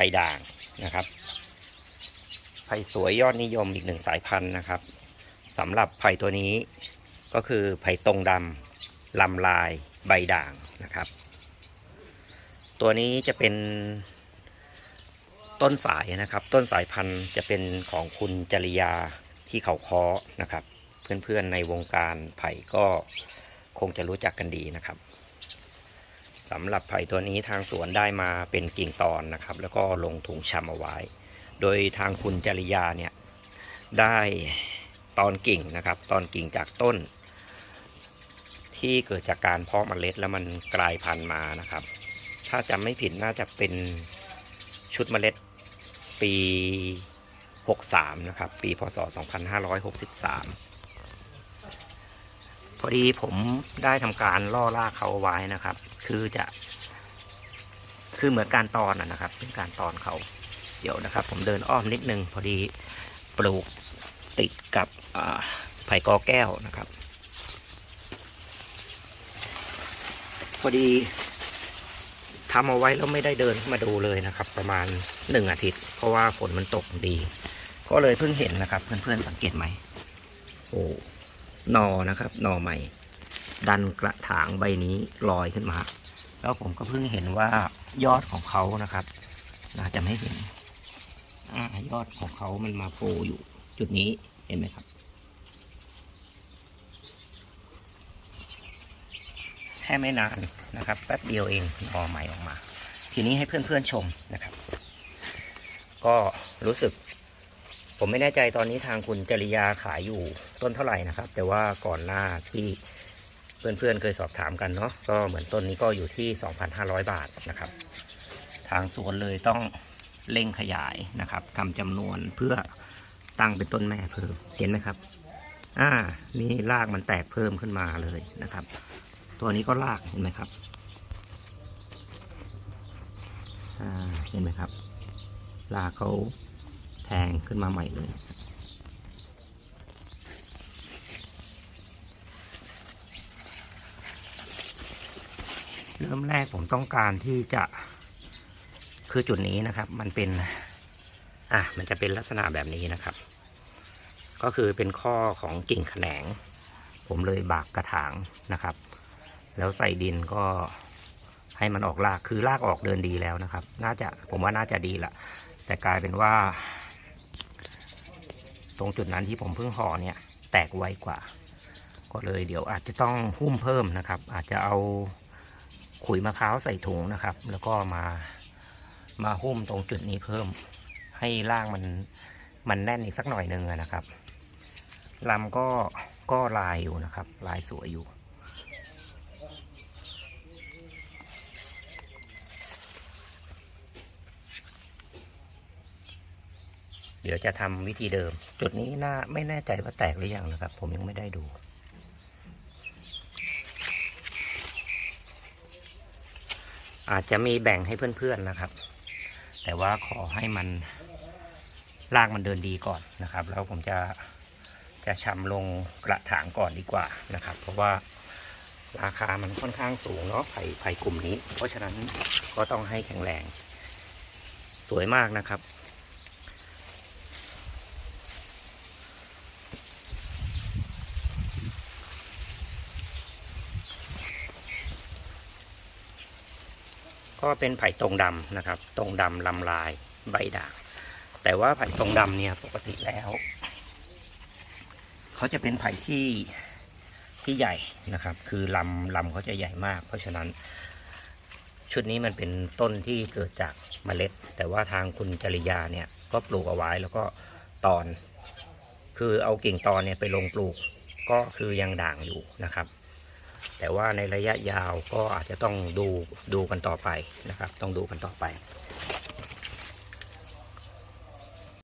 ไผ่ด่างนะครับ ไผ่สวยยอดนิยมอีกหนึ่งสายพันธุ์นะครับสำหรับไผ่ตัวนี้ก็คือไผ่ตรงดำลำลายใบด่างนะครับ ตัวนี้จะเป็นต้นสายนะครับ ต้นสายพันธุ์จะเป็นของคุณจริยาที่เขาค้อนะครับ เพื่อนๆในวงการไผ่ก็คงจะรู้จักกันดีนะครับ สำหรับไผ่ตัวนี้ทางสวนได้มาเป็นกิ่งตอนนะครับ แล้วก็ลงถุงชำเอาไว้ โดยทางคุณจริยาเนี่ยได้ตอนกิ่งนะครับ ตอนกิ่งจากต้น ที่เกิดจากการเพาะเมล็ดแล้วมันกลายพันธุ์มานะครับ ถ้าจำไม่ผิดน่าจะเป็นชุดเมล็ดปี 63 นะครับ ปีพศ 2563 พอดีผมได้ทำการล่อลากเขาไว้นะครับ คือจะ คือเหมือนการตอนนะครับ เป็นการตอนเขาเดี๋ยวนะครับ ผมเดินอ้อมนิดนึง พอดีปลูกติดกับไผ่กอแก้วนะครับ พอดีทำเอาไว้แล้วไม่ได้เดินเข้ามาดูเลยนะครับ ประมาณหนึ่งอาทิตย์ เพราะว่าฝนมันตกดี ก็เลยเพิ่งเห็นนะครับ เพื่อนๆสังเกตไหมโอ้ หนอนะครับ หนอใหม่ ดันกระถางใบนี้ลอยขึ้นมา แล้วผมก็เพิ่งเห็นว่ายอดของเขานะครับน่าจะไม่เห็นอยอดของเขามันมาโผล่อยู่จุดนี้เห็นไหมครับ แค่ไม่นานนะครับแป๊บเดียวเองหนอใหม่ออกมา ทีนี้ให้เพื่อนๆชมนะครับ ก็รู้สึก ผมไม่แน่ใจตอนนี้ทางคุณจริยาขายอยู่ต้นเท่าไหร่นะครับ แต่ว่าก่อนหน้าที่เพื่อนๆเคยสอบถามกันเนาะก็เหมือนต้นนี้ก็อยู่ที่ 2,500 บาทนะครับ ทางสวนเลยต้องเร่งขยายนะครับทำจำนวนเพื่อตั้งเป็นต้นแม่เพิ่มเห็นไหมครับ อ่า นี่รากมันแตกเพิ่มขึ้นมาเลยนะครับ ตัวนี้ก็รากเห็นไหมครับ อ่า เห็นไหมครับรากเขา แทงขึ้นมาใหม่เลย เริ่มแรกผมต้องการที่จะคือจุดนี้นะครับ มันเป็นอะมันจะเป็นลักษณะแบบนี้นะครับ ก็คือเป็นข้อของกิ่งแขนง ผมเลยบากกระถางนะครับ แล้วใส่ดินก็ให้มันออกราก คือรากออกเดินดีแล้วนะครับ น่าจะผมว่าน่าจะดีละแต่กลายเป็นว่า ตรงจุดนั้นที่ผมเพิ่งห่อเนี่ย แตกไวกว่า ก็เลยเดี๋ยวอาจจะต้องหุ้มเพิ่มนะครับ อาจจะเอาขุยมะพร้าวใส่ถุงนะครับ แล้วก็มามาหุ้มตรงจุดนี้เพิ่ม ให้ร่างมันมันแน่นอีกสักหน่อยหนึ่งนะครับลำก็ก็ลายอยู่นะครับ ลายสวยอยู่ ดี๋ยวจะทำวิธีเดิม จุดนี้น่าไม่แน่ใจว่าแตกหรือยังนะครับ ผมยังไม่ได้ดู อาจจะมีแบ่งให้เพื่อนๆนะครับ แต่ว่าขอให้มันลากมันเดินดีก่อนนะครับ แล้วผมจะจะชำลงกระถางก่อนดีกว่านะครับ เพราะว่าราคามันค่อนข้างสูงเนาะไผ่ไผ่กลุ่มนี้ เพราะฉะนั้นก็ต้องให้แข็งแรง สวยมากนะครับ ก็เป็นไผ่ตรงดำนะครับ ตรงดำลำลายใบด่างแต่ว่าไผ่ตรงดำเนี่ยปกติแล้วเขาจะเป็นไผ่ที่ที่ใหญ่นะครับ คือลำลำเขาจะใหญ่มาก เพราะฉะนั้น ชุดนี้มันเป็นต้นที่เกิดจากเมล็ด แต่ว่าทางคุณจริยาเนี่ยก็ปลูกเอาไว้แล้วก็ตอน คือเอากิ่งตอนเนี่ยไปลงปลูกก็คือยังด่างอยู่นะครับ แต่ว่าในระยะยาวก็อาจจะต้องดูดูกันต่อไปนะครับ ต้องดูกันต่อไป